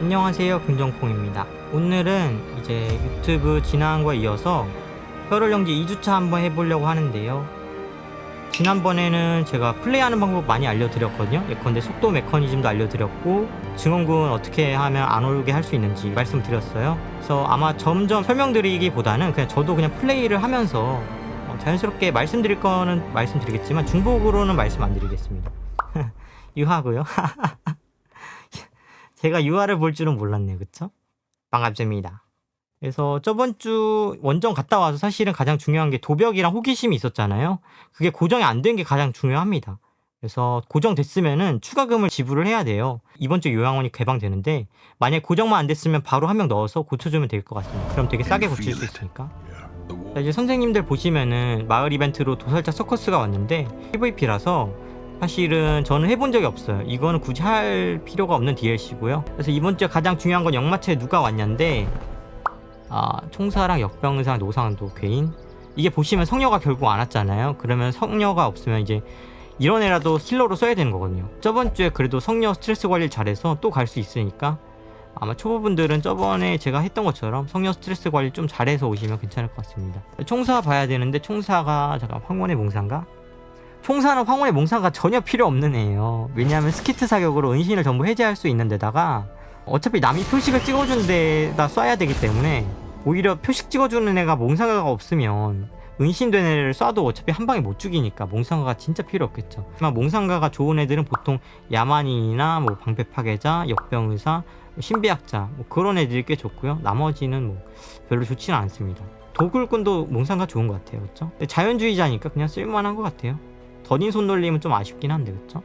안녕하세요 긍정콩입니다. 오늘은 이제 유튜브 지난과 이어서 혈혈영지 2주차 한번 해보려고 하는데요. 지난번에는 제가 플레이하는 방법 많이 알려드렸거든요. 예컨대 속도 메커니즘도 알려드렸고 증원군 어떻게 하면 안 오르게 할 수 있는지 말씀드렸어요. 그래서 아마 점점 설명드리기보다는 그냥 저도 그냥 플레이를 하면서 어, 자연스럽게 말씀드릴 거는 말씀드리겠지만 중복으로는 말씀 안 드리겠습니다. 유하고요 제가 유아를 볼 줄은 몰랐네요. 그쵸? 반갑습니다. 그래서 저번 주 원정 갔다 와서 사실은 가장 중요한 게 도벽이랑 호기심이 있었잖아요. 그게 고정이 안 된 게 가장 중요합니다. 그래서 고정됐으면은 추가금을 지불을 해야 돼요. 이번 주 요양원이 개방되는데 만약 고정만 안 됐으면 바로 한 명 넣어서 고쳐주면 될 것 같습니다. 그럼 되게 싸게 고칠 수 있으니까. 자, 이제 선생님들 보시면은 마을 이벤트로 도살자 서커스가 왔는데 PVP라서 사실은 저는 해본 적이 없어요. 이거는 굳이 할 필요가 없는 DLC고요. 그래서 이번 주에 가장 중요한 건 역마체에 누가 왔냐인데 아 총사랑 역병상 노상도 괴인 이게 보시면 성녀가 결국 안 왔잖아요. 그러면 성녀가 없으면 이제 이런 애라도 힐러로 써야 되는 거거든요. 저번 주에 그래도 성녀 스트레스 관리를 잘해서 또 갈 수 있으니까 아마 초보분들은 저번에 제가 했던 것처럼 성녀 스트레스 관리 좀 잘해서 오시면 괜찮을 것 같습니다. 총사 봐야 되는데 총사가 잠깐 황혼의 몽상가? 총사는 황혼의 몽상가 전혀 필요 없는 애예요. 왜냐하면 스키트 사격으로 은신을 전부 해제할 수 있는 데다가 어차피 남이 표식을 찍어준 데다 쏴야 되기 때문에 오히려 표식 찍어주는 애가 몽상가가 없으면 은신된 애를 쏴도 어차피 한 방에 못 죽이니까 몽상가가 진짜 필요 없겠죠. 하지만 몽상가가 좋은 애들은 보통 야만인이나 뭐 방패 파괴자, 역병 의사, 신비학자 뭐 그런 애들이 꽤 좋고요. 나머지는 뭐 별로 좋지는 않습니다. 도굴꾼도 몽상가 좋은 것 같아요, 그렇죠? 자연주의자니까 그냥 쓸만한 것 같아요. 더딘 손놀림은 좀 아쉽긴 한데, 그렇죠?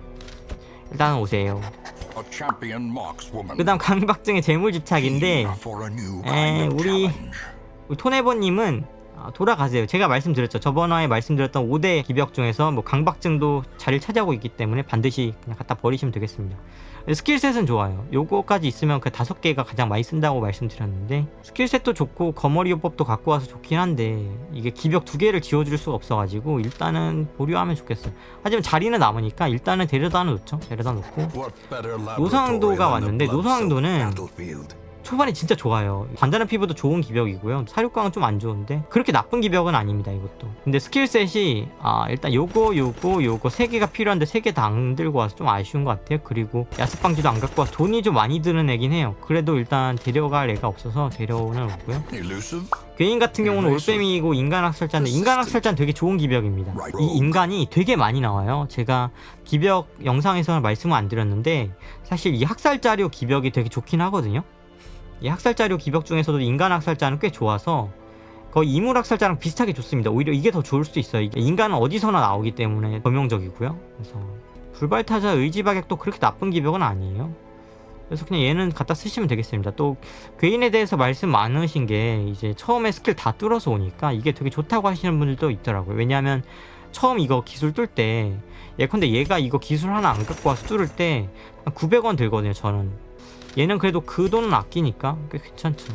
일단 오세요. 그 다음 강박증의 재물집착인데 에, 우리 우리 토네버님은 아, 돌아가세요. 제가 말씀드렸죠. 저번 화에 말씀드렸던 5대 기벽 중에서 뭐 강박증도 자리를 차지하고 있기 때문에 반드시 그냥 갖다 버리시면 되겠습니다. 스킬셋은 좋아요. 요거까지 있으면 그 다섯 개가 가장 많이 쓴다고 말씀드렸는데 스킬셋도 좋고 거머리 요법도 갖고 와서 좋긴 한데 이게 기벽 두 개를 지워줄 수가 없어가지고 일단은 보류하면 좋겠어요. 하지만 자리는 남으니까 일단은 데려다 놓죠. 데려다 놓고 노상도가 왔는데 노상도는 초반에 진짜 좋아요. 관자는 피부도 좋은 기벽이고요. 사육광은 좀 안 좋은데 그렇게 나쁜 기벽은 아닙니다. 이것도. 근데 스킬셋이 아 일단 요거 요거 요거 세 개가 필요한데 세 개 다 안 들고 와서 좀 아쉬운 것 같아요. 그리고 야습방지도 안 갖고 와서 돈이 좀 많이 드는 애긴 해요. 그래도 일단 데려갈 애가 없어서 데려오는 거고요. 괴인 같은 경우는 올빼미이고 인간 학살자인데 인간 학살자는 되게 좋은 기벽입니다. 이 인간이 되게 많이 나와요. 제가 기벽 영상에서는 말씀을 안 드렸는데 사실 이 학살자료 기벽이 되게 좋긴 하거든요. 이 학살자료 기벽 중에서도 인간 학살자는 꽤 좋아서 거의 이물 학살자랑 비슷하게 좋습니다. 오히려 이게 더 좋을 수도 있어요. 인간은 어디서나 나오기 때문에 범용적이고요. 그래서 불발타자 의지박약도 그렇게 나쁜 기벽은 아니에요. 그래서 그냥 얘는 갖다 쓰시면 되겠습니다. 또 괴인에 대해서 말씀 많으신 게 이제 처음에 스킬 다 뚫어서 오니까 이게 되게 좋다고 하시는 분들도 있더라고요. 왜냐하면 처음 이거 기술 뚫 때 예컨대 얘가 이거 기술 하나 안 갖고 와서 뚫을 때 900원 들거든요. 저는 얘는 그래도 그 돈은 아끼니까 꽤 괜찮죠.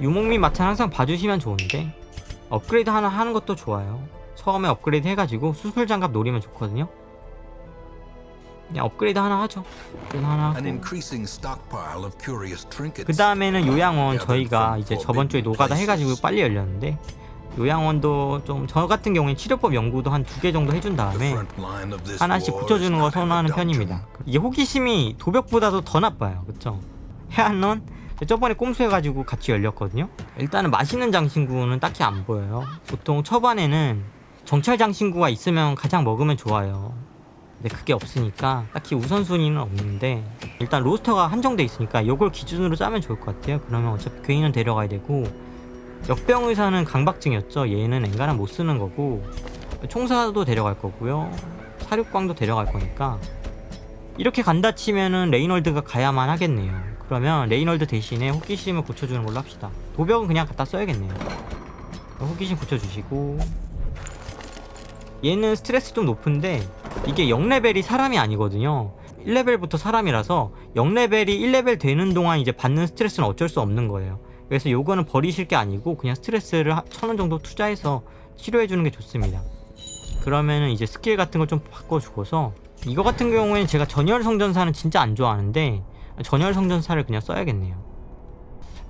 유목민 마찬 항상 봐주시면 좋은데 업그레이드 하나 하는 것도 좋아요. 처음에 업그레이드 해가지고 수술 장갑 노리면 좋거든요. 그냥 업그레이드 하나 하죠. 업그레이드 하나 하고. 그 다음에는 요양원 저희가 이제 저번 주에 노가다 해가지고 빨리 열렸는데 요양원도 좀 저 같은 경우엔 치료법 연구도 한 두 개 정도 해준 다음에 하나씩 붙여주는 거 선호하는 편입니다. 이게 호기심이 도벽보다도 더 나빠요. 그쵸? 해안론 저번에 꼼수 해가지고 같이 열렸거든요. 일단은 맛있는 장신구는 딱히 안 보여요. 보통 초반에는 정찰 장신구가 있으면 가장 먹으면 좋아요. 근데 그게 없으니까 딱히 우선순위는 없는데 일단 로스터가 한정돼 있으니까 이걸 기준으로 짜면 좋을 것 같아요. 그러면 어차피 괴인은 데려가야 되고 역병 의사는 강박증이었죠. 얘는 엔간한 못 쓰는 거고 총사도 데려갈 거고요. 사육광도 데려갈 거니까 이렇게 간다 치면은 레이널드가 가야만 하겠네요. 그러면 레이널드 대신에 호기심을 고쳐주는 걸로 합시다. 도벽은 그냥 갖다 써야겠네요. 호기심 고쳐주시고 얘는 스트레스 좀 높은데 이게 0레벨이 사람이 아니거든요. 1레벨부터 사람이라서 0레벨이 1레벨 되는 동안 이제 받는 스트레스는 어쩔 수 없는 거예요. 그래서 요거는 버리실 게 아니고 그냥 스트레스를 천 원 정도 투자해서 치료해 주는 게 좋습니다. 그러면은 이제 스킬 같은 걸 좀 바꿔주고서 이거 같은 경우에는 제가 전열 성전사는 진짜 안 좋아하는데 전열 성전사를 그냥 써야겠네요.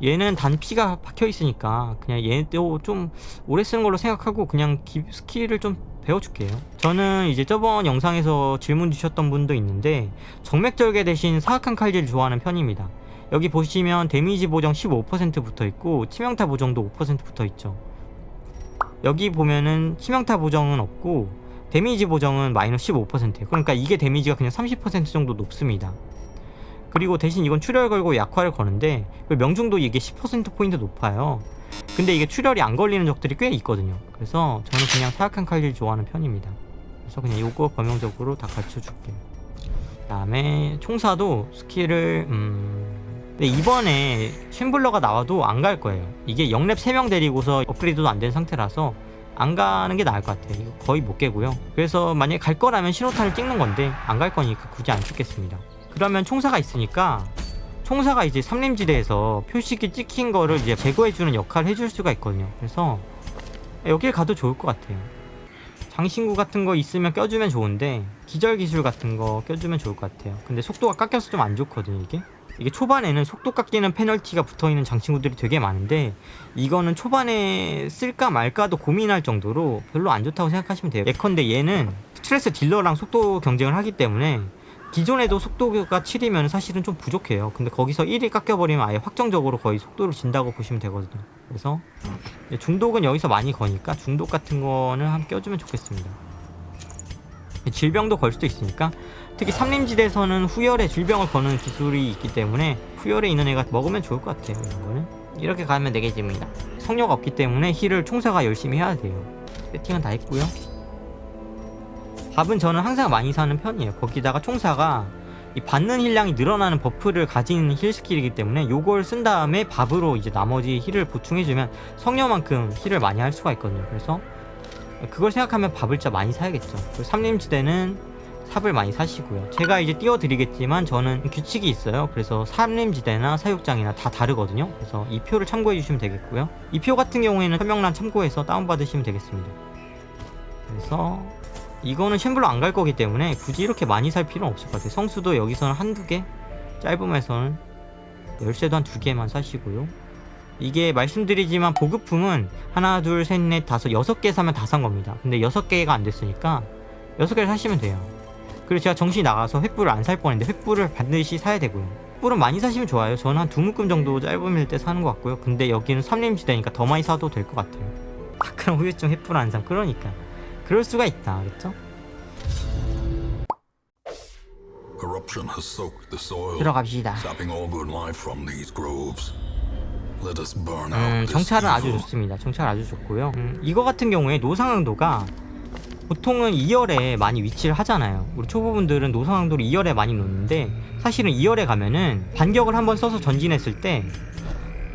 얘는 단 피가 박혀 있으니까 그냥 얘도 좀 오래 쓰는 걸로 생각하고 그냥 기- 스킬을 좀 배워줄게요. 저는 이제 저번 영상에서 질문 주셨던 분도 있는데 정맥절개 대신 사악한 칼질을 좋아하는 편입니다. 여기 보시면 데미지 보정 15% 붙어 있고 치명타 보정도 5% 붙어 있죠. 여기 보면은 치명타 보정은 없고 데미지 보정은 마이너스 15%예요. 그러니까 이게 데미지가 그냥 30% 정도 높습니다. 그리고 대신 이건 출혈 걸고 약화를 거는데 그 명중도 이게 10%포인트 높아요. 근데 이게 출혈이 안 걸리는 적들이 꽤 있거든요. 그래서 저는 그냥 사악한 칼질 좋아하는 편입니다. 그래서 그냥 요거 범용적으로 다 갖춰줄게요. 그 다음에 총사도 스킬을 음... 근데 이번에 쉔블러가 나와도 안 갈 거예요. 이게 영랩 3명 데리고서 업그레이드도 안 된 상태라서 안 가는 게 나을 것 같아요. 거의 못 깨고요. 그래서 만약에 갈 거라면 신호탄을 찍는 건데 안 갈 거니까 굳이 안 찍겠습니다. 그러면 총사가 있으니까 총사가 이제 삼림지대에서 표식이 찍힌 거를 이제 제거해주는 역할을 해줄 수가 있거든요. 그래서 여길 가도 좋을 것 같아요. 장신구 같은 거 있으면 껴주면 좋은데 기절 기술 같은 거 껴주면 좋을 것 같아요. 근데 속도가 깎여서 좀 안 좋거든요, 이게. 이게 초반에는 속도 깎이는 페널티가 붙어 있는 장신구들이 되게 많은데 이거는 초반에 쓸까 말까도 고민할 정도로 별로 안 좋다고 생각하시면 돼요. 예컨대 얘는 스트레스 딜러랑 속도 경쟁을 하기 때문에 기존에도 속도가 7이면 사실은 좀 부족해요. 근데 거기서 1이 깎여버리면 아예 확정적으로 거의 속도를 진다고 보시면 되거든요. 그래서 중독은 여기서 많이 거니까 중독 같은 거는 한번 껴주면 좋겠습니다. 질병도 걸 수도 있으니까 특히 삼림지대에서는 후열에 질병을 거는 기술이 있기 때문에 후열에 있는 애가 먹으면 좋을 것 같아요. 이런 거는 이렇게 가면 되겠습니다. 성녀가 없기 때문에 힐을 총사가 열심히 해야 돼요. 세팅은 다 했고요. 밥은 저는 항상 많이 사는 편이에요. 거기다가 총사가 이 받는 힐량이 늘어나는 버프를 가진 힐 스킬이기 때문에 요걸 쓴 다음에 밥으로 이제 나머지 힐을 보충해주면 성녀만큼 힐을 많이 할 수가 있거든요. 그래서 그걸 생각하면 밥을 진짜 많이 사야겠죠. 삼림지대는 삽을 많이 사시고요. 제가 이제 띄워드리겠지만 저는 규칙이 있어요. 그래서 삼림지대나 사육장이나 다 다르거든요. 그래서 이 표를 참고해 주시면 되겠고요. 이 표 같은 경우에는 설명란 참고해서 다운받으시면 되겠습니다. 그래서 이거는 쉔블로 안 갈 거기 때문에 굳이 이렇게 많이 살 필요는 없을 것 같아요. 성수도 여기서는 한두 개, 짧으면서는 열쇠도 한 두 개만 사시고요. 이게 말씀드리지만 보급품은 하나, 둘, 셋, 넷, 다섯, 여섯 개 사면 다 산 겁니다. 근데 여섯 개가 안 됐으니까 여섯 개를 사시면 돼요. 그리고 제가 정신이 나가서 횃불을 안 살 뻔했는데 횃불을 반드시 사야 되고요. 횃불은 많이 사시면 좋아요. 저는 한 두 묶음 정도 짧으면 때 사는 것 같고요. 근데 여기는 삼림지대니까 더 많이 사도 될 것 같아요. 아, 그럼 후유증 횃불 안 삼. 그러니까. 그럴 수가 있다. 그렇죠? Corruption has soaked the soil, 들어갑시다. sapping all good life from these groves. Let us burn out 음, this 정찰은 아주 evil. 좋습니다. 정찰 아주 좋고요. 음, 이거 같은 경우에 노상강도가 보통은 2열에 많이 위치를 하잖아요. 우리 초보분들은 노상강도를 2열에 많이 놓는데 사실은 2열에 가면은 반격을 한번 써서 전진했을 때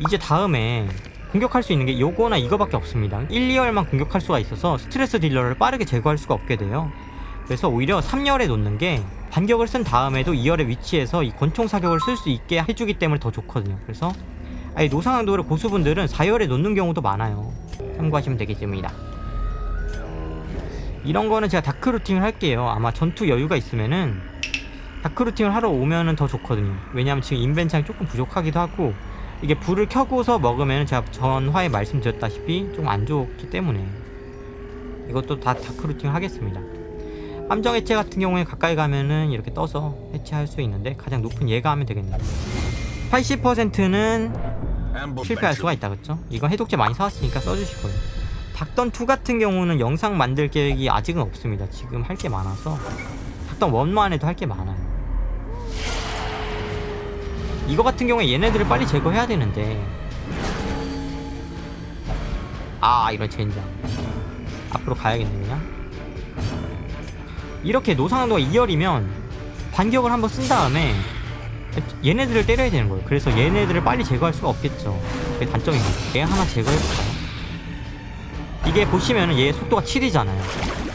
이제 다음에 공격할 수 있는 게 요거나 이거밖에 없습니다. 1, 2열만 공격할 수가 있어서 스트레스 딜러를 빠르게 제거할 수가 없게 돼요. 그래서 오히려 3열에 놓는 게 반격을 쓴 다음에도 2열에 위치해서 이 권총 사격을 쓸 수 있게 해주기 때문에 더 좋거든요. 그래서 아예 노상강도를 고수분들은 4열에 놓는 경우도 많아요. 참고하시면 되겠습니다. 이런 거는 제가 다크 루팅을 할게요. 아마 전투 여유가 있으면은 다크 루팅을 하러 오면은 더 좋거든요. 왜냐하면 지금 인벤창이 조금 부족하기도 하고 이게 불을 켜고서 먹으면 제가 전화에 말씀드렸다시피 좀 안 좋기 때문에 이것도 다 다크 루팅을 하겠습니다. 함정 해체 같은 경우에 가까이 가면은 이렇게 떠서 해체할 수 있는데 가장 높은 얘가 하면 되겠네요. 80%는 Ambush 실패할 수가 있다 그쵸? 이건 해독제 많이 사왔으니까 써주실 거예요 닥던2 같은 경우는 영상 만들 계획이 아직은 없습니다 지금 할 게 많아서 닥던1만 해도 할 게 많아요 이거 같은 경우에 얘네들을 빨리 제거해야 되는데 아 이런 젠장 앞으로 가야겠네 그냥 이렇게 노상도가 2열이면 반격을 한번 쓴 다음에 얘네들을 때려야 되는 거예요. 그래서 얘네들을 빨리 제거할 수가 없겠죠. 그게 단점입니다. 얘 하나 제거해볼까요? 이게 보시면은 얘 속도가 7이잖아요.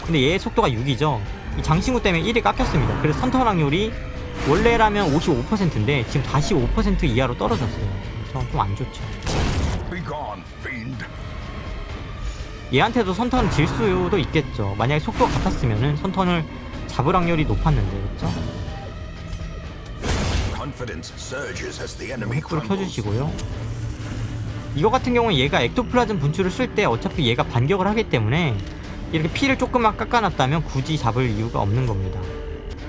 근데 얘 속도가 6이죠. 이 장신구 때문에 1이 깎였습니다. 그래서 선턴 확률이 원래라면 55%인데 지금 다시 5% 이하로 떨어졌어요. 그래서 좀 안 좋죠. 얘한테도 선턴을 질 수도 있겠죠. 만약에 속도가 같았으면은 선턴을 잡을 확률이 높았는데, 그렇죠? 횃불을 crumbles. 켜주시고요. 이거 같은 경우는 얘가 액토플라즘 분출을 쓸 때 어차피 얘가 반격을 하기 때문에 이렇게 피를 조금만 깎아놨다면 굳이 잡을 이유가 없는 겁니다.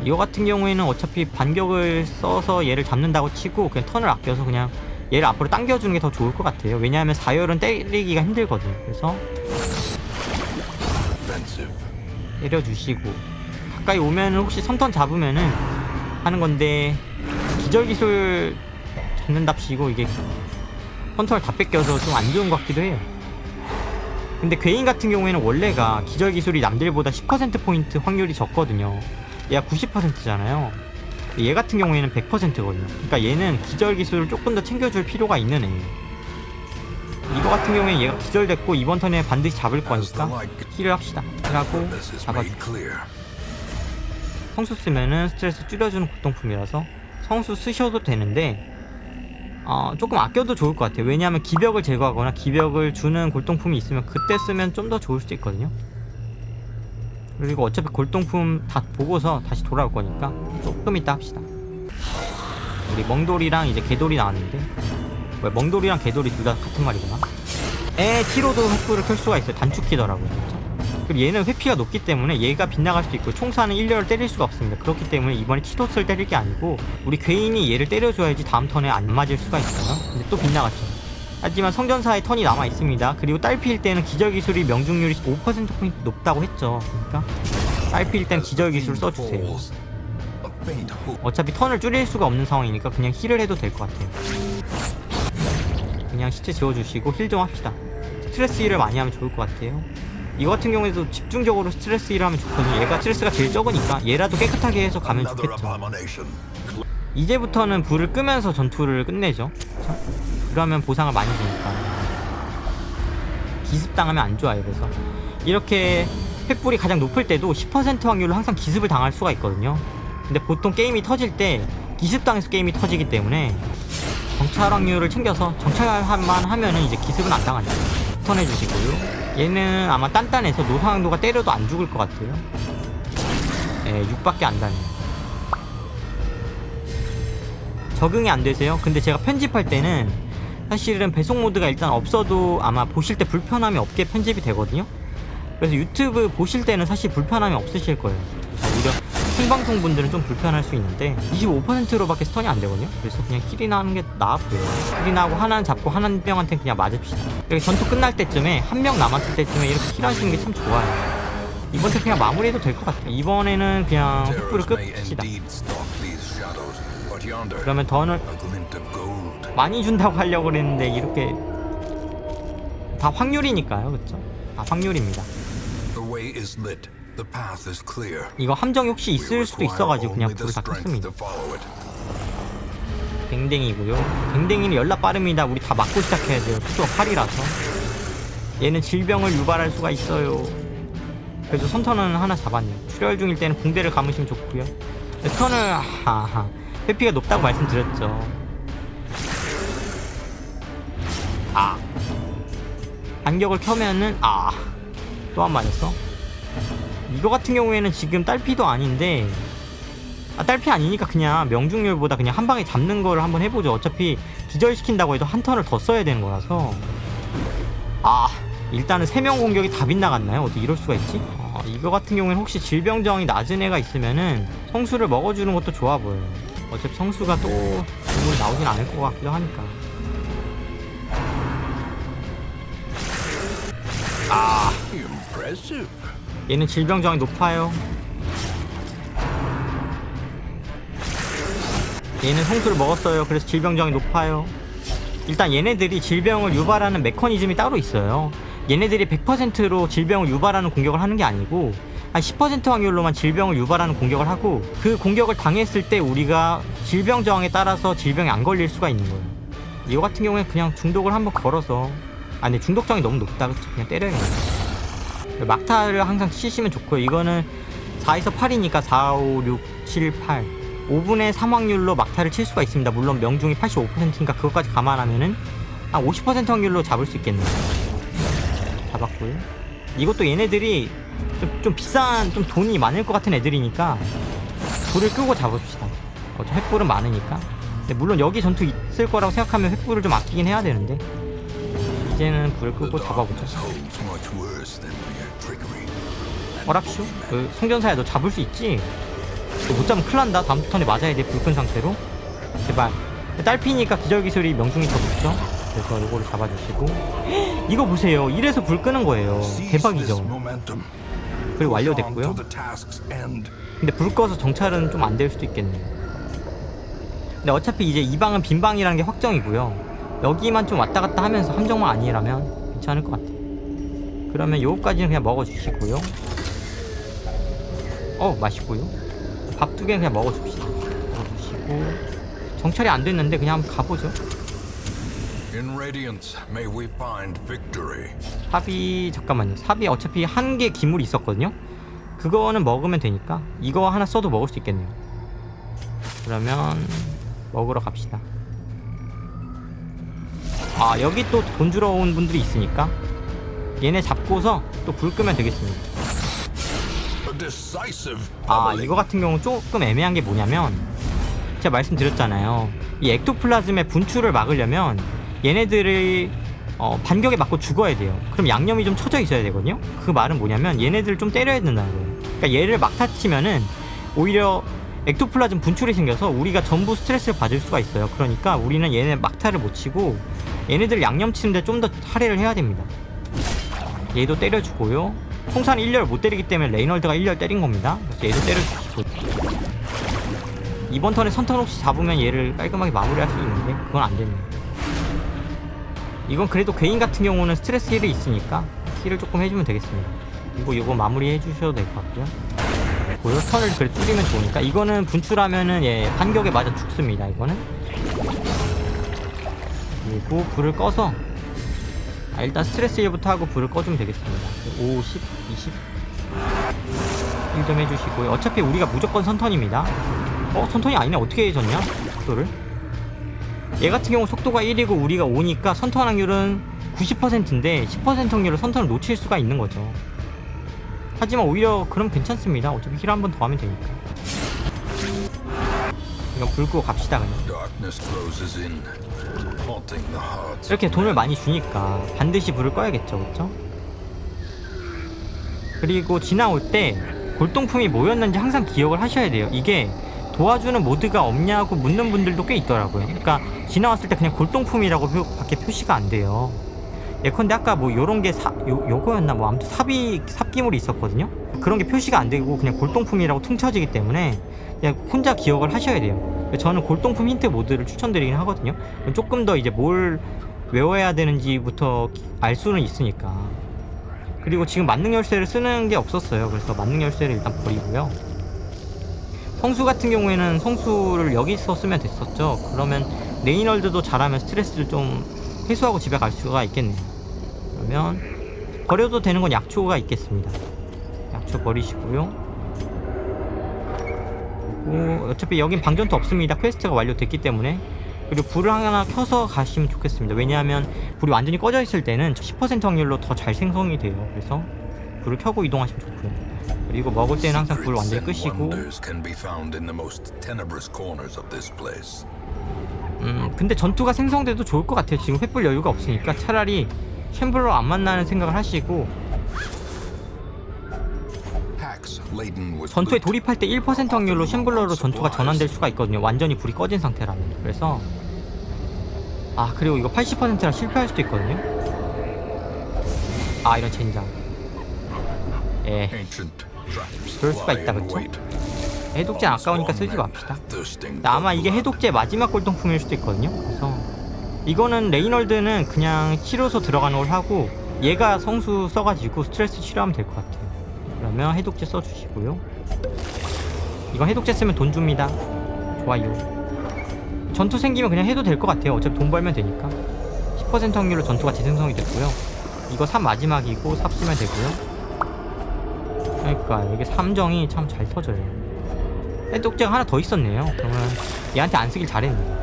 이거 같은 경우에는 어차피 반격을 써서 얘를 잡는다고 치고 그냥 턴을 아껴서 그냥 얘를 앞으로 당겨주는 게 더 좋을 것 같아요. 왜냐하면 4열은 때리기가 힘들거든요. 그래서. 때려주시고 가까이 오면 혹시 선턴 잡으면은 하는 건데 기절 기술 잡는답시고 이게 컨트롤 다 뺏겨서 좀 안 좋은 것 같기도 해요. 근데 괴인 같은 경우에는 원래가 기절 기술이 남들보다 10% 포인트 확률이 적거든요. 얘가 90%잖아요. 얘 같은 경우에는 100%거든요. 그러니까 얘는 기절 기술을 조금 더 챙겨줄 필요가 있는 애예요. 이거 같은 경우에 얘가 기절됐고 이번 턴에 반드시 잡을 거니까 힐을 합시다. 힐하고 This is 잡아. made clear. 성수 쓰면은 스트레스 줄여주는 고통품이라서 성수 쓰셔도 되는데 어, 조금 아껴도 좋을 것 같아요. 왜냐하면 기벽을 제거하거나 기벽을 주는 골동품이 있으면 그때 쓰면 좀 더 좋을 수도 있거든요. 그리고 어차피 골동품 다 보고서 다시 돌아올 거니까 조금 이따 합시다. 우리 멍돌이랑 이제 개돌이 나왔는데 왜 멍돌이랑 개돌이 둘 다 같은 말이구나. 에 티로도 횃불을 켤 수가 있어요. 단축키더라고요. 진짜. 그리고 얘는 회피가 높기 때문에 얘가 빗나갈 수도 있고 총사는 1렬을 때릴 수가 없습니다. 그렇기 때문에 이번에 티도스를 때릴 게 아니고 우리 괴인이 얘를 때려줘야지 다음 턴에 안 맞을 수가 있어요. 근데 또 빗나갔죠. 하지만 성전사의 턴이 남아 있습니다. 그리고 딸피일 때는 기절 기술이 명중률이 5%포인트 높다고 했죠. 그러니까 딸피일 때는 기절 기술 써주세요. 어차피 턴을 줄일 수가 없는 상황이니까 그냥 힐을 해도 될 것 같아요. 그냥 시체 지워주시고 힐 좀 합시다. 스트레스 힐을 많이 하면 좋을 것 같아요. 이거 같은 경우에도 집중적으로 스트레스 힐을 하면 좋거든요. 얘가 스트레스가 제일 적으니까 얘라도 깨끗하게 해서 가면 좋겠죠. 이제부터는 불을 끄면서 전투를 끝내죠. 그쵸? 그러면 보상을 많이 주니까. 기습당하면 안 좋아요. 그래서 이렇게 횃불이 가장 높을 때도 10% 확률로 항상 기습을 당할 수가 있거든요. 근데 보통 게임이 터질 때 기습당해서 게임이 터지기 때문에 정찰 확률을 챙겨서 정찰만 하면은 이제 기습은 안 당하죠. 턴해 주시고요. 얘는 아마 단단해서 노상도가 때려도 안 죽을 것 같아요. 예, 6밖에 안 다녀요. 적응이 안 되세요? 근데 제가 편집할 때는 사실은 배송 모드가 일단 없어도 아마 보실 때 불편함이 없게 편집이 되거든요. 그래서 유튜브 보실 때는 사실 불편함이 없으실 거예요. 오히려 생방송 분들은 좀 불편할 수 있는데 25%로밖에 스턴이 안 되거든요. 그래서 그냥 힐이나 하는 게 나아 보여요. 힐이나 하고 하나 잡고 한 명한테 그냥 맞읍시다. 이렇게 전투 끝날 때쯤에 한 명 남았을 때쯤에 이렇게 힐하시는 게 참 좋아요. 이번 턴 그냥 마무리해도 될 것 같아요. 이번에는 그냥 may 끕시다. 그러면 gold. 많이 준다고 하려고 그랬는데 이렇게 다 확률이니까요 그쵸? 다 확률입니다 이거 함정이 혹시 있을 수도 있어가지고 그냥 불을 다 켰습니다. 댕댕이고요. 댕댕이는 연락 빠릅니다. 우리 다 맞고 시작해야 돼요. 속도가 8이라서. 얘는 질병을 유발할 수가 있어요. 그래서 선턴은 하나 잡았네요. 출혈 중일 때는 붕대를 감으시면 좋고요. 턴을 하하. 회피가 높다고 말씀드렸죠. 아. 반격을 켜면은 아. 또한 맞았어 이거 같은 경우에는 지금 딸피도 아닌데 아 딸피 아니니까 그냥 명중률보다 그냥 한 방에 잡는 거를 한번 해보죠 어차피 기절시킨다고 해도 한 턴을 더 써야 되는 거라서 아 일단은 세명 공격이 다 빗나갔나요? 어떻게 이럴 수가 있지? 아, 이거 같은 경우에는 혹시 질병정이 낮은 애가 있으면은 성수를 먹어주는 것도 좋아 보여요 어차피 성수가 또 질문이 나오진 않을 것 같기도 하니까 Impressive. 얘는 질병정이 높아요. 얘는 성수를 먹었어요. 그래서 질병정이 높아요. 일단 얘네들이 질병을 유발하는 메커니즘이 따로 있어요. 얘네들이 100%로 질병을 유발하는 공격을 하는 게 아니고 한 10% 확률로만 질병을 유발하는 공격을 하고 그 공격을 당했을 때 우리가 질병 저항에 따라서 질병에 안 걸릴 수가 있는 거예요. 이거 같은 경우에 그냥 중독을 한번 걸어서 아 근데 중독성이 너무 높다 그쵸 그냥 때려야겠네 막타를 항상 치시면 좋고요. 이거는 4에서 8이니까 4, 5, 6, 7, 8. 5분의 3 확률로 막타를 칠 수가 있습니다. 물론 명중이 85%니까 그것까지 감안하면은 한 50% 확률로 잡을 수 있겠네요. 잡았고요. 이것도 얘네들이 좀, 좀 비싼, 좀 돈이 많을 것 같은 애들이니까 불을 끄고 잡읍시다. 어차피 횃불은 많으니까. 근데 물론 여기 전투 있을 거라고 생각하면 횃불을 좀 아끼긴 해야 되는데 이제는 불을 끄고 잡아보자 어랍쇼? 그 성전사야 너 잡을 수 있지? 너못 잡으면 큰일 난다. 다음 턴에 맞아야 돼불끈 상태로. 제발. 딸피니까 기절 기술이 명중이 더 높죠? 그래서 요거를 잡아주시고. 이거 보세요. 이래서 불 끄는 거예요. 대박이죠. 그리고 완료됐고요. 근데 불 꺼서 정찰은 좀 안 될 수도 있겠네요. 근데 어차피 이제 이 방은 빈 방이라는 게 확정이고요. 여기만 좀 왔다 갔다 하면서 함정만 아니라면 괜찮을 것 같아요 그러면 요거까지는 그냥 먹어주시고요. 어 맛있고요. 밥 두 개는 그냥 먹어줍시다. 먹어주시고. 정찰이 안 됐는데 그냥 한번 가보죠. 삽이 잠깐만요. 삽이 어차피 한 개 기물이 있었거든요. 그거는 먹으면 되니까 이거 하나 써도 먹을 수 있겠네요. 그러면 먹으러 갑시다. 아 여기 또 돈 주러 온 분들이 있으니까 얘네 잡고서 또 불 끄면 되겠습니다. 아. 이거 같은 경우 조금 애매한 게 뭐냐면 제가 말씀드렸잖아요. 이 엑토플라즘의 분출을 막으려면 얘네들이 어, 반격에 맞고 죽어야 돼요. 그럼 양념이 좀 쳐져 있어야 되거든요. 그 말은 뭐냐면 얘네들을 좀 때려야 된다는 거예요. 그러니까 얘를 막타 치면은 오히려 엑토플라즘 분출이 생겨서 우리가 전부 스트레스를 받을 수가 있어요. 그러니까 우리는 얘네 막타를 못 치고 얘네들 양념 치는데 좀 더 할애를 해야 됩니다 얘도 때려주고요. 통산 1렬 못 때리기 때문에 레이널드가 1렬 때린 겁니다. 그래서 얘도 때려주시고. 이번 턴에 선턴 혹시 잡으면 얘를 깔끔하게 마무리할 수 있는데 그건 안 됐네 이건 그래도 괴인 같은 경우는 스트레스 힐이 있으니까 힐을 조금 해주면 되겠습니다. 그리고 이거 마무리 해주셔도 될 것 같고요. 고요 턴을 그래 뚫리면 좋으니까 이거는 분출하면은 얘 반격에 맞아 죽습니다 이거는. 그리고 불을 꺼서 아, 일단 스트레스 힐부터 하고 불을 꺼주면 되겠습니다. 5, 10, 20힐좀 해주시고요. 어차피 우리가 무조건 선턴입니다. 어 선턴이 아니네. 어떻게 해줬냐? 속도를? 얘 같은 경우 속도가 1이고 우리가 5니까 선턴 확률은 90%인데 10% 확률로 선턴을 놓칠 수가 있는 거죠. 하지만 오히려 그럼 괜찮습니다. 어차피 힐 한 번 더 하면 되니까. 이건 불 끄고 갑시다 그냥 이렇게 돈을 많이 주니까 반드시 불을 꺼야겠죠, 그렇죠? 그리고 지나올 때 골동품이 뭐였는지 항상 기억을 하셔야 돼요. 이게 도와주는 모드가 없냐고 묻는 분들도 꽤 있더라고요. 그러니까 지나왔을 때 그냥 골동품이라고 표, 밖에 표시가 안 돼요. 예컨대 아까 뭐 요런 게 사, 요, 요거였나 뭐 아무튼 삽이 삽기물이 있었거든요. 그런 게 표시가 안 되고 그냥 골동품이라고 퉁쳐지기 때문에 그냥 혼자 기억을 하셔야 돼요. 저는 골동품 힌트 모드를 추천드리긴 하거든요. 조금 더 이제 뭘 외워야 되는지부터 알 수는 있으니까. 그리고 지금 만능 열쇠를 쓰는 게 없었어요. 그래서 만능 열쇠를 일단 버리고요. 성수 같은 경우에는 성수를 여기서 쓰면 됐었죠. 그러면 레이널드도 잘하면 스트레스를 좀 해소하고 집에 갈 수가 있겠네요. 그러면 버려도 되는 건 약초가 있겠습니다. 약초 버리시고요. 그리고 어차피 여긴 방전도 없습니다. 퀘스트가 완료됐기 때문에 그리고 불을 하나 켜서 가시면 좋겠습니다. 왜냐하면 불이 완전히 꺼져 있을 때는 10% 확률로 더 잘 생성이 돼요. 그래서 불을 켜고 이동하시면 좋고요. 그리고 먹을 때는 항상 불을 완전히 끄시고. 음 근데 전투가 생성돼도 좋을 것 같아요. 지금 횃불 여유가 없으니까 차라리 챔블러 안 만나는 생각을 하시고 전투에. 돌입할 때 1% 확률로 쉔블러로 전투가 전환될 수가 있거든요. 완전히 불이 꺼진 상태라면. 그래서 아 그리고 이거 80%라 실패할 수도 있거든요. 아 이런 젠장. 예. 그럴 수가 있다, 그쵸? 해독제 아까우니까 쓰지 맙시다. 아마 이게. 해독제 마지막 골동품일 수도 있거든요. 그래서 이거는 레이널드는 그냥 치료소 들어가는 걸 하고 얘가 성수 써가지고 스트레스 치료하면 될 것 같아요. 그러면 해독제 써주시고요. 이건 해독제 쓰면 돈 줍니다. 좋아요. 전투 생기면 그냥 해도 될 것 같아요. 어차피 돈 벌면 되니까. 10% 확률로 전투가 재생성이 됐고요. 이거 삽 마지막이고 삽 쓰면 되고요. 그러니까 이게 삼정이 참 잘 터져요. 해독제가 하나 더 있었네요. 그러면 얘한테 안 쓰길 잘했네.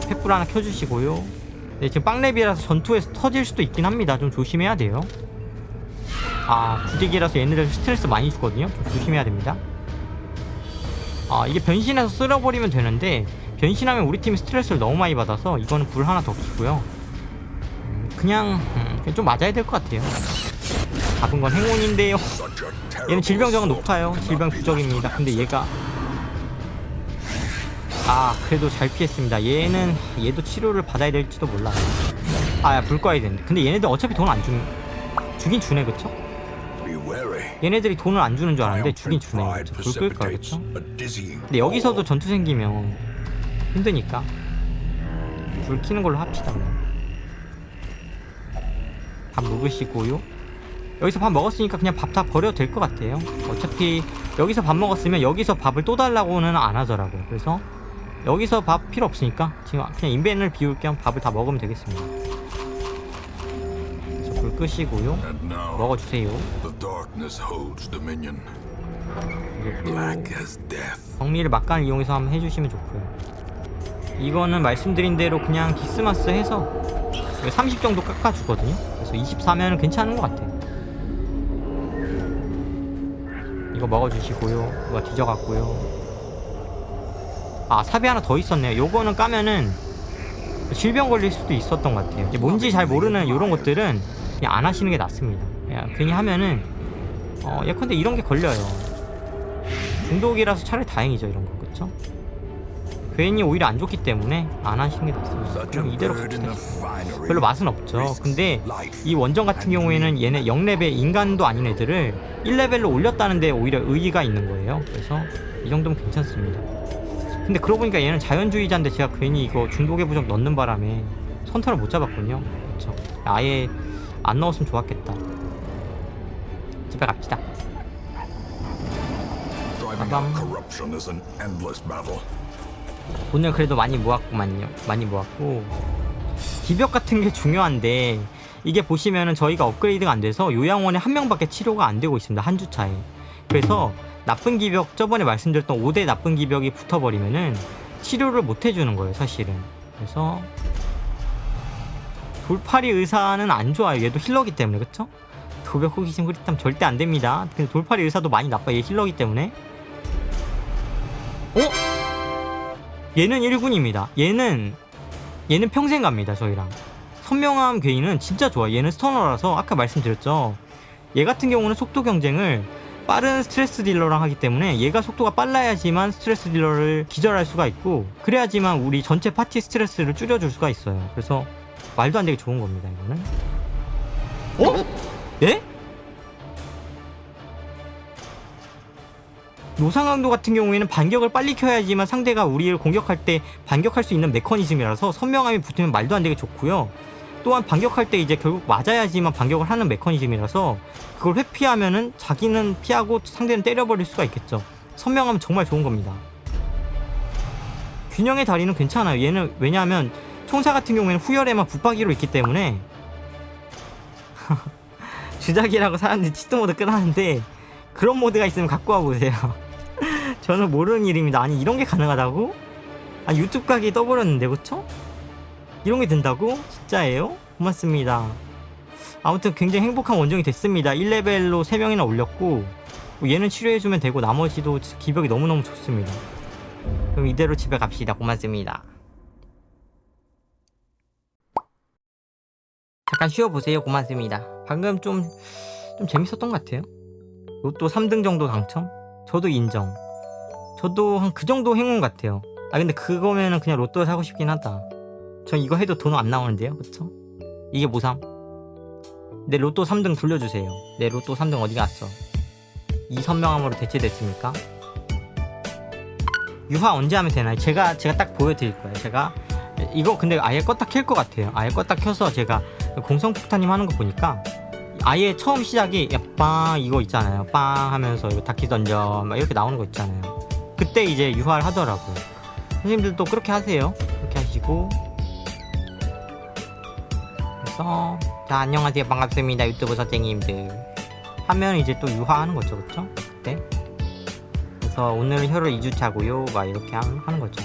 횃불 하나 켜주시고요. 네, 지금 빵랩이라서 전투에서 터질 수도 있긴 합니다. 좀 조심해야 돼요. 아, 구대기라서 얘네들 스트레스 많이 주거든요. 좀 조심해야 됩니다. 아, 이게 변신해서 쓸어버리면 되는데 변신하면 우리 팀이 스트레스를 너무 많이 받아서 이거는 불 하나 더 키고요. 음, 그냥, 음, 그냥 좀 맞아야 될 것 같아요. 잡은 건 행운인데요. 얘는 질병적은 높아요. 질병 부적입니다. 근데 얘가 아 그래도 잘 피했습니다. 얘는 얘도 치료를 받아야 될지도 몰라요. 아야 불 꺼야 되는데. 근데 얘네들 어차피 돈 안 주는 주긴 주네 그쵸? 얘네들이 돈을 안 주는 줄 알았는데 주긴 주네? 불 끌까 dizzying 근데 여기서도. 전투 생기면 힘드니까 불 켜는 걸로 합시다 그냥. 밥 먹으시고요. 여기서 밥 먹었으니까 그냥 밥 다 버려도 될 것 같아요. 어차피 여기서 밥 먹었으면 여기서 밥을 또 달라고는 안 하더라고요. 그래서 여기서 밥 필요 없으니까 지금 그냥 인벤을 비울 겸 밥을 다 먹으면 되겠습니다. 끄시고요. 먹어주세요. 정리를 막간을 이용해서 한번 해주시면 좋고요. 이거는 말씀드린 대로 그냥 디스마스 해서 30 정도 깎아주거든요. 그래서 24면은 괜찮은 것 같아요. 이거 먹어주시고요. 이거 뒤져갖고요. 아 삽이 하나 더 있었네요. 요거는 까면은 질병 걸릴 수도 있었던 것 같아요. 뭔지 잘 모르는 이런 것들은 그냥 안 하시는 게 낫습니다. 그냥 괜히 하면은 어 예컨대 이런 게 걸려요. 중독이라서 차라리 다행이죠 이런 거 그쵸? 괜히 오히려 안 좋기 때문에 안 하시는 게 낫습니다. 그럼 이대로 갑시다. 별로 맛은 없죠. 근데 이 원정 같은 경우에는 얘네 0레벨 인간도 아닌 애들을 1레벨로 올렸다는데 오히려 의의가 있는 거예요. 그래서 이 정도면 괜찮습니다. 근데 그러고 보니까 얘는 자연주의자인데 제가 괜히 이거 중독의 부적 넣는 바람에 선타를 못 잡았군요. 그렇죠. 아예 안 넣었으면 좋았겠다. 집에 갑시다. 돈을 그래도 많이 모았구만요. 많이 모았고 기벽 같은 게 중요한데 이게 보시면은 저희가 업그레이드가 안 돼서 요양원에 한 명밖에 치료가 안 되고 있습니다. 한 주 차에. 그래서 나쁜 기벽 저번에 말씀드렸던 5대 나쁜 기벽이 붙어버리면은 치료를 못 해주는 거예요, 사실은. 그래서 돌팔이 의사는 안 좋아요. 얘도 힐러기 때문에 그쵸? 도벽 호기심 흐릿함 절대 안 됩니다. 근데 돌팔이 의사도 많이 나빠요. 얘 힐러기 때문에. 어? 얘는 1군입니다. 얘는 얘는 평생 갑니다. 저희랑. 선명함 괴인은 진짜 좋아. 얘는 스터너라서 아까 말씀드렸죠. 얘 같은 경우는 속도 경쟁을 빠른 스트레스 딜러랑 하기 때문에 얘가 속도가 빨라야지만 스트레스 딜러를 기절할 수가 있고 그래야지만 우리 전체 파티 스트레스를 줄여줄 수가 있어요. 그래서 말도 안 되게 좋은 겁니다. 이거는. 어? 예? 노상강도 같은 경우에는 반격을 빨리 켜야지만 상대가 우리를 공격할 때 반격할 수 있는 메커니즘이라서 선명함이 붙으면 말도 안 되게 좋고요. 또한 반격할 때 이제 결국 맞아야지만 반격을 하는 메커니즘이라서 그걸 회피하면은 자기는 피하고 상대는 때려버릴 수가 있겠죠. 선명함은 정말 좋은 겁니다. 균형의 다리는 괜찮아요. 얘는 왜냐하면 총사 같은 경우에는 후열에만 붙박이로 있기 때문에 주작이라고 사람들이 치트 모드 끄라는데 그런 모드가 있으면 갖고 와 보세요. 저는 모르는 일입니다. 아니 이런 게 가능하다고? 아 유튜브 가기 떠버렸는데 그쵸? 이런 게 된다고? 진짜예요? 고맙습니다. 아무튼 굉장히 행복한 원정이 됐습니다. 1레벨로 3명이나 올렸고 뭐 얘는 치료해주면 되고 나머지도 기벽이 너무너무 좋습니다. 그럼 이대로 집에 갑시다. 고맙습니다. 잠깐 쉬어보세요. 고맙습니다. 방금 좀, 좀 재밌었던 것 같아요. 로또 3등 정도 당첨? 저도 인정. 저도 한 그 정도 행운 같아요. 아 근데 그거면은 그냥 로또 사고 싶긴 하다. 전 이거 해도 돈 안 나오는데요, 그쵸? 이게 뭐3? 내 로또 3등 돌려주세요. 내 로또 3등 어디 갔어? 이 선명함으로 대체됐습니까? 유화 언제 하면 되나요? 제가 제가 딱 보여드릴 거예요. 제가 이거 근데 아예 껐다 켤 것 같아요. 아예 껐다 켜서 제가 공성폭탄님 하는 거 보니까 아예 처음 시작이 야, 빵 이거 있잖아요. 빵 하면서 이거 다키 던져 막 이렇게 나오는 거 있잖아요. 그때 이제 유화를 하더라고요. 선생님들도 그렇게 하세요. 그렇게 하시고 그래서 자 안녕하세요 반갑습니다 유튜브 선생님들 하면 이제 또 유화하는 거죠 그쵸? 그때 그래서 오늘은 혀를 2주차고요 막 이렇게 하- 하는 거죠